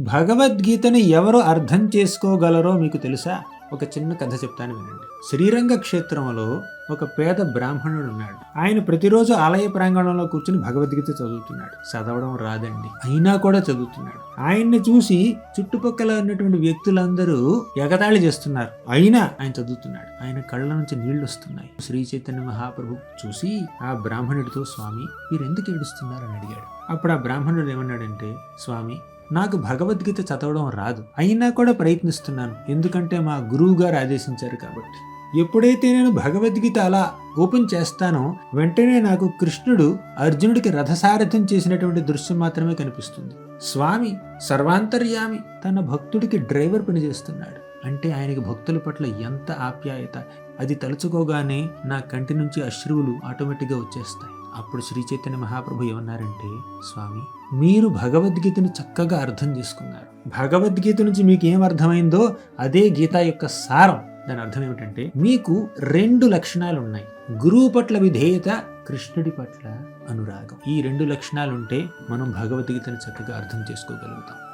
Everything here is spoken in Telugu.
భగవద్గీతని ఎవరు అర్థం చేసుకోగలరో మీకు తెలుసా? ఒక చిన్న కథ చెప్తాను వినండి. శ్రీరంగ క్షేత్రంలో ఒక పేద బ్రాహ్మణుడు ఉన్నాడు. ఆయన ప్రతిరోజు ఆలయ ప్రాంగణంలో కూర్చుని భగవద్గీత చదువుతున్నాడు. చదవడం రాదండి. అయినా కూడా చదువుతున్నాడు. ఆయన్ని చూసి చుట్టుపక్కల ఉన్నటువంటి వ్యక్తులందరూ ఎగతాళి చేస్తున్నారు. అయినా ఆయన చదువుతున్నాడు. ఆయన కళ్ళ నుంచి నీళ్ళు వస్తున్నాయి. శ్రీ చైతన్య మహాప్రభు చూసి ఆ బ్రాహ్మణుడితో స్వామి మీరు ఎందుకు ఏడుస్తున్నారు? అని అడిగాడు. అప్పుడు ఆ బ్రాహ్మణుడు ఏమన్నాడంటే స్వామి నాకు భగవద్గీత చదవడం రాదు. అయినా కూడా ప్రయత్నిస్తున్నాను. ఎందుకంటే మా గురువు గారు ఆదేశించారు కాబట్టి. ఎప్పుడైతే నేను భగవద్గీత అలా ఓపెన్ చేస్తానో వెంటనే నాకు కృష్ణుడు అర్జునుడికి రథసారథ్యం చేసినటువంటి దృశ్యం మాత్రమే కనిపిస్తుంది. స్వామి సర్వాంతర్యామి తన భక్తుడికి డ్రైవర్ పనిచేస్తున్నాడు అంటే ఆయనకి భక్తుల పట్ల ఎంత ఆప్యాయత. అది తలుచుకోగానే నా కంటి నుంచి అశ్రువులు ఆటోమేటిక్గా వచ్చేస్తాయి. అప్పుడు శ్రీ చైతన్య మహాప్రభు ఏమన్నారంటే స్వామి మీరు భగవద్గీతను చక్కగా అర్థం చేసుకున్నారు. భగవద్గీత నుంచి మీకు ఏం అర్థమైందో అదే గీత యొక్క సారం. దాని అర్థం ఏమిటంటే మీకు రెండు లక్షణాలు ఉన్నాయి. గురువు పట్ల విధేయత కృష్ణుడి పట్ల అనురాగం. ఈ రెండు లక్షణాలు ఉంటే మనం భగవద్గీతను చక్కగా అర్థం చేసుకోగలుగుతాం.